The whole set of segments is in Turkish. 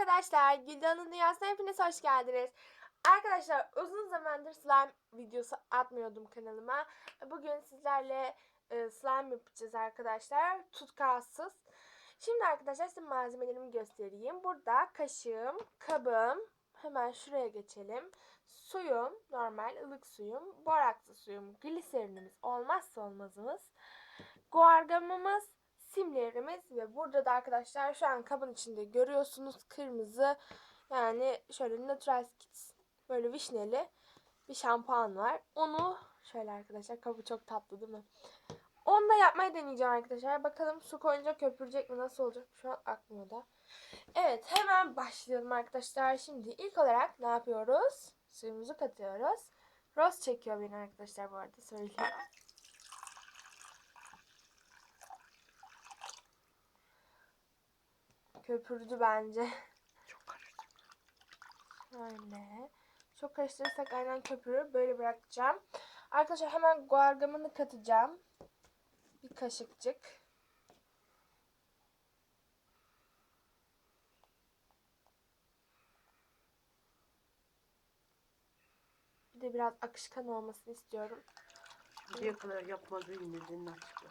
arkadaşlar, Güldan'ın Dünyası'na hepiniz hoş geldiniz. Arkadaşlar uzun zamandır slime videosu atmıyordum kanalıma. Bugün sizlerle e, slime yapacağız arkadaşlar. Tutkalsız. Şimdi arkadaşlar size malzemelerimi göstereyim. Burada kaşığım, kabım, hemen şuraya geçelim. Suyum, normal ılık suyum, borakslı suyum, gliserinimiz olmazsa olmazımız. Guargamımız, simlerimiz ve burada da arkadaşlar şu an kabın içinde görüyorsunuz kırmızı yani şöyle Natural Kids böyle vişneli bir şampuan var. Onu şöyle arkadaşlar kabı çok tatlı değil mi? Onu da yapmayı deneyeceğim arkadaşlar. Bakalım su koyunca köpürecek mi nasıl olacak şu an aklımda. Evet hemen başlayalım arkadaşlar. Şimdi ilk olarak ne yapıyoruz? Suyumuzu katıyoruz. Rose çekiyor beni arkadaşlar bu arada söyleyeyim. Köpürdü bence. Çok karıştı. Şöyle. Çok karıştırırsak aynen köpürür. Böyle bırakacağım. Arkadaşlar hemen guargamını katacağım. Bir kaşıkçık. Bir de biraz akışkan olmasını istiyorum. Şimdiye kadar yapmadığın nedenini açıkla.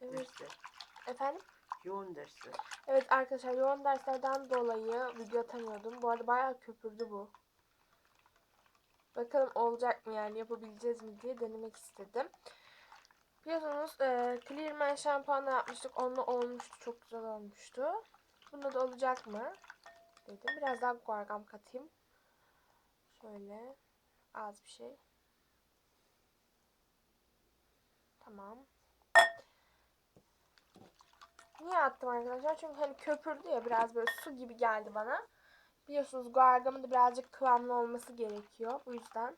Evet. Dersler. Efendim? Yoğun dersler. Evet arkadaşlar yoğun derslerden dolayı video atamıyordum. Bu arada bayağı köpürdü bu. Bakalım olacak mı yani yapabileceğiz mi diye denemek istedim. Biliyorsunuz e, Clearman şampuanı yapmıştık. Onunla olmuştu. Çok güzel olmuştu. Bunda da olacak mı? Dedim. Biraz daha guargam katayım. Şöyle. Az bir şey. Tamam. Niye attım arkadaşlar? Çünkü hani köpürdü ya biraz böyle su gibi geldi bana. Biliyorsunuz guargamın da birazcık kıvamlı olması gerekiyor. Bu yüzden.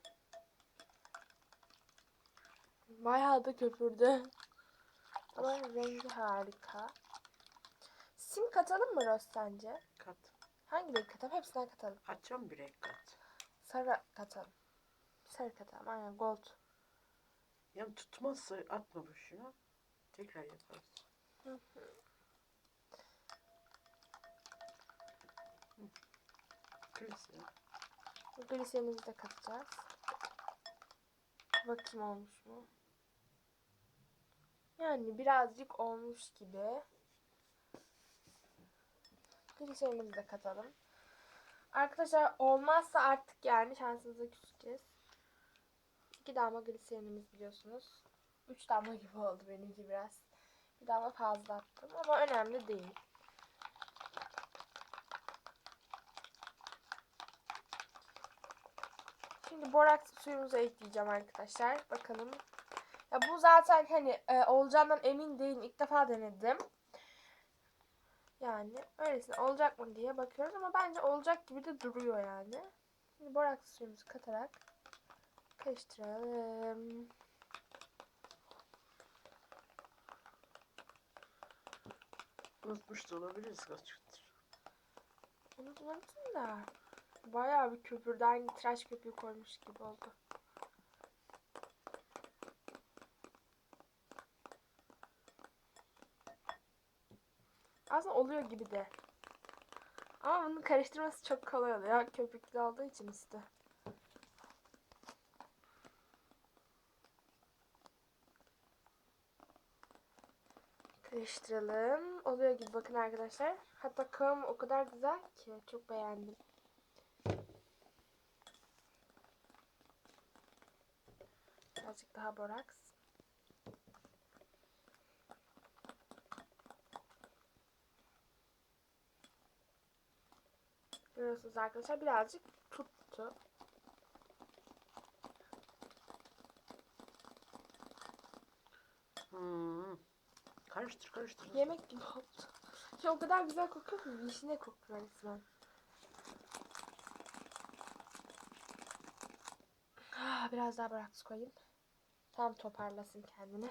Bayağı da köpürdü. Ama rengi harika. Sim katalım mı Roz sence? Kat. Hangi renk katalım? Hepsinden katalım. Açacağım bir renk kat. Sarı katalım. Sarı katalım. Aynen gold. Yani tutmazsa atma boşuna. Tekrar yaparız. Hı. Klası. Gliserimizi de katacağız. Bakayım olmuş mu? Yani birazcık olmuş gibi. Gliserimizi de katalım. Arkadaşlar olmazsa artık yani şansınıza küseceğiz. İki damla gliserinimiz biliyorsunuz. Üç damla gibi oldu benimki biraz. Bir damla fazla attım ama önemli değil. Şimdi boraks suyumuzu ekleyeceğim arkadaşlar. Bakalım. Ya bu zaten hani e, olacağından emin değilim. İlk defa denedim. Yani öylesine olacak mı diye bakıyoruz ama bence olacak gibi de duruyor yani. Şimdi boraks suyumuzu katarak karıştıralım. Unutmuş da olabiliriz kaç gündür. Unutmadım da. Bayağı bir köpürdü. Aynı tıraş köpüğü koymuş gibi oldu. Aslında oluyor gibi de. Ama bunu karıştırması çok kolay oluyor. Köpüklü olduğu için üstü. Karıştıralım. Oluyor gibi bakın arkadaşlar. Hatta kıvamı o kadar güzel ki. Çok beğendim. Birazcık daha boraks. Görüyorsunuz arkadaşlar birazcık tuttu. Hmm. Karıştır karıştır. Yemek gibi oldu. Ya o kadar güzel kokuyor ki vişne kokuyor resmen. Ah, Biraz daha boraks koyayım. Tam toparlasın kendini.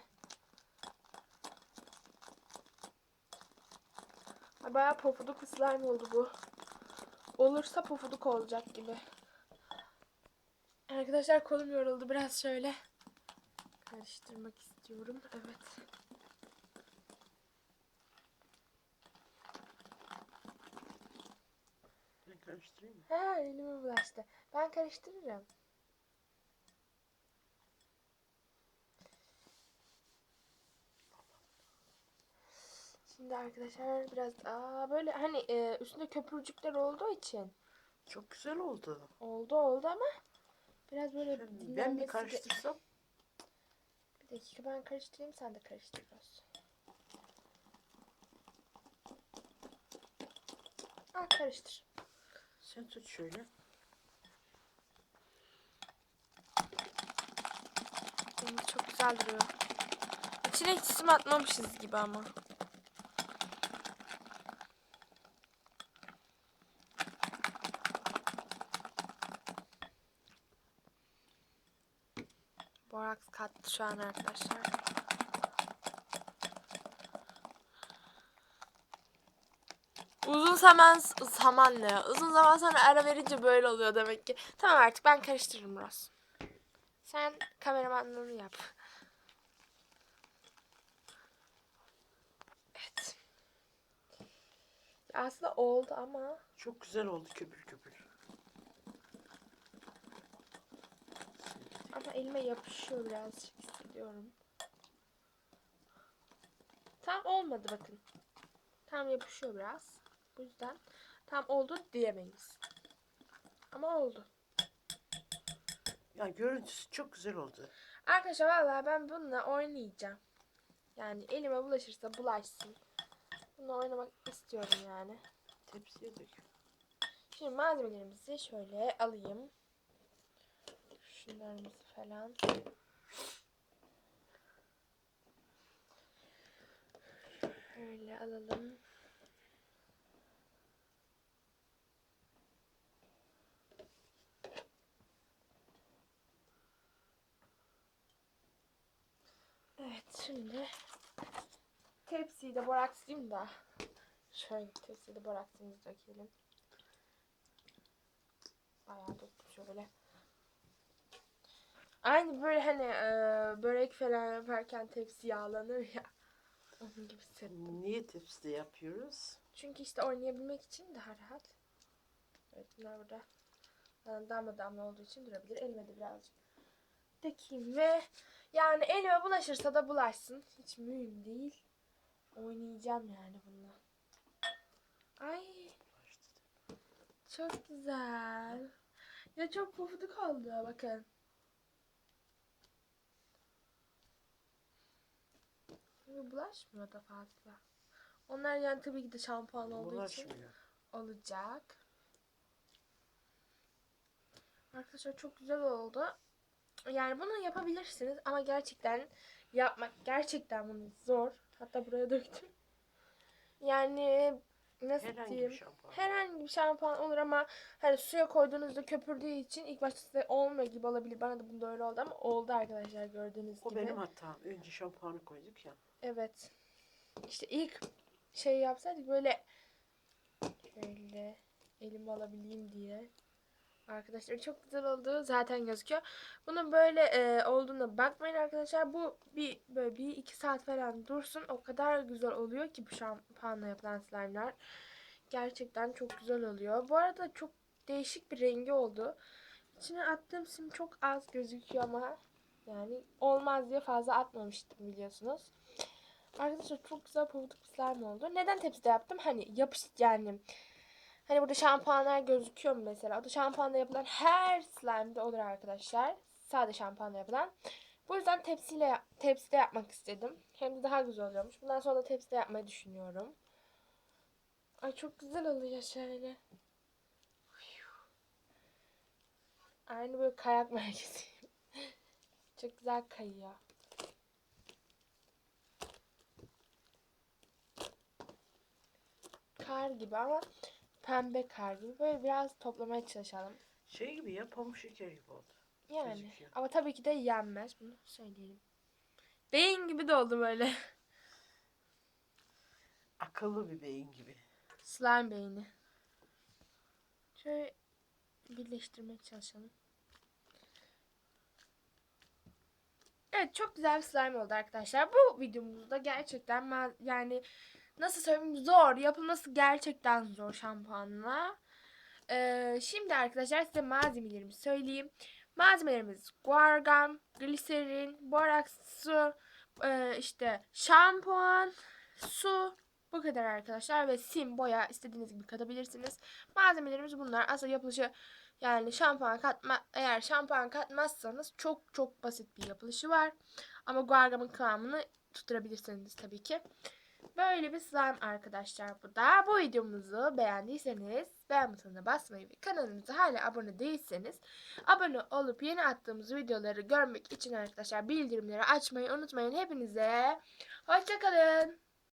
Ay, Bayağı pofuduk slime oldu bu. Olursa pofuduk olacak gibi. Arkadaşlar kolum yoruldu. Biraz şöyle karıştırmak istiyorum. Evet. karıştırayım mı? Ha elime bulaştı. Ben karıştırırım. Şimdi arkadaşlar biraz daha böyle hani e, üstünde köpürcükler olduğu için Çok güzel oldu. oldu oldu ama biraz böyle Şimdi ben dinlenmesi bir karıştırsam Bir dakika ben karıştırayım sen de karıştır biraz. Al karıştır. sen tut şöyle. Rengi çok güzel duruyor. İçine hiç sim atmamışız gibi ama. Boraks kattı şu an arkadaşlar. Uzun zaman saman ne? Uzun zaman sonra ara verince böyle oluyor demek ki. Tamam artık ben karıştırırım biraz. Sen kameramanlığını yap. Evet. Aslında oldu ama Çok güzel oldu köpür köpür. ama elime yapışıyor birazcık hissediyorum. Tam olmadı bakın. Tam yapışıyor biraz. Bu yüzden tam oldu diyemeyiz. Ama oldu. Ya görüntüsü çok güzel oldu. Arkadaşlar vallahi ben bununla oynayacağım. Yani elime bulaşırsa bulaşsın. Bununla oynamak istiyorum yani. Tepsiye dök. Şimdi malzemelerimizi şöyle alayım. Şunlarımızı falan. Şöyle alalım. Evet şimdi tepsiyi de borakslayayım da şöyle tepsiyi de boraksımızı dökelim. Bayağı döktüm şöyle. Aynı böyle hani e, börek falan yaparken tepsi yağlanır ya. Onun gibi hissettim. Niye tepside yapıyoruz? Çünkü işte oynayabilmek için daha rahat. Evet bunlar burada e, damla damla olduğu için durabilir. Elime de birazcık dökeyim ve yani elime bulaşırsa da bulaşsın. Hiç mühim değil. Oynayacağım yani bununla. Ay çok güzel. Ya çok pofuduk oldu bakın. Böyle bulaşmıyor da fazla. Onlar yani tabii ki de şampuan olduğu için Bulaşmıyor. olacak. Arkadaşlar çok güzel oldu. Yani bunu yapabilirsiniz ama gerçekten yapmak gerçekten bunu zor. Hatta buraya döktüm. Yani nasıl Herhangi diyeyim? bir şampuan. Herhangi bir şampuan olur ama hani suya koyduğunuzda köpürdüğü için ilk başta size olmuyor gibi olabilir. Bana da bunda öyle oldu ama oldu arkadaşlar gördüğünüz O gibi. benim hatam. Önce şampuanı koyduk ya. Evet. İşte ilk şey yapsaydık böyle şöyle elime alabileyim diye. Arkadaşlar çok güzel oldu. Zaten gözüküyor. Bunun böyle e, olduğuna bakmayın arkadaşlar. Bu bir böyle bir iki saat falan dursun. O kadar güzel oluyor ki bu şampuanla yapılan slime'lar. Gerçekten çok güzel oluyor. Bu arada çok değişik bir rengi oldu. İçine attığım sim çok az gözüküyor ama yani olmaz diye fazla atmamıştım biliyorsunuz. Arkadaşlar çok güzel pabuduk bir slime oldu. Neden tepside yaptım? Hani yapış yani hani burada şampuanlar gözüküyor mu mesela? O da şampuanla yapılan her slime'de olur arkadaşlar. Sade şampuanla yapılan. Bu yüzden tepsiyle tepside yapmak istedim. Hem de daha güzel oluyormuş. Bundan sonra da tepside yapmayı düşünüyorum. Ay çok güzel oluyor şöyle. Aynı böyle kayak merkezi. çok güzel kayıyor. Kar gibi ama pembe kar gibi. Böyle biraz toplamaya çalışalım. Şey gibi ya pamuk şeker gibi oldu. Yani Gözüküyor. ama tabii ki de yenmez. Bunu söyleyelim. Beyin gibi de oldu böyle. Akıllı bir beyin gibi. Slime beyni. Şöyle birleştirmeye çalışalım. Evet çok güzel bir slime oldu arkadaşlar. Bu videomuzda gerçekten yani nasıl söyleyeyim zor. Yapılması gerçekten zor şampuanla. Ee, şimdi arkadaşlar size malzemelerimi söyleyeyim. Malzemelerimiz guargam, gliserin, boraks su, e, işte şampuan, su, bu kadar arkadaşlar ve sim, boya istediğiniz gibi katabilirsiniz. Malzemelerimiz bunlar. Aslında yapılışı yani şampuan katma eğer şampuan katmazsanız çok çok basit bir yapılışı var. Ama guargamın kıvamını tutturabilirsiniz tabii ki. Böyle bir slime arkadaşlar bu da. Bu videomuzu beğendiyseniz beğen butonuna basmayı ve kanalımıza hala abone değilseniz abone olup yeni attığımız videoları görmek için arkadaşlar bildirimleri açmayı unutmayın. Hepinize hoşçakalın.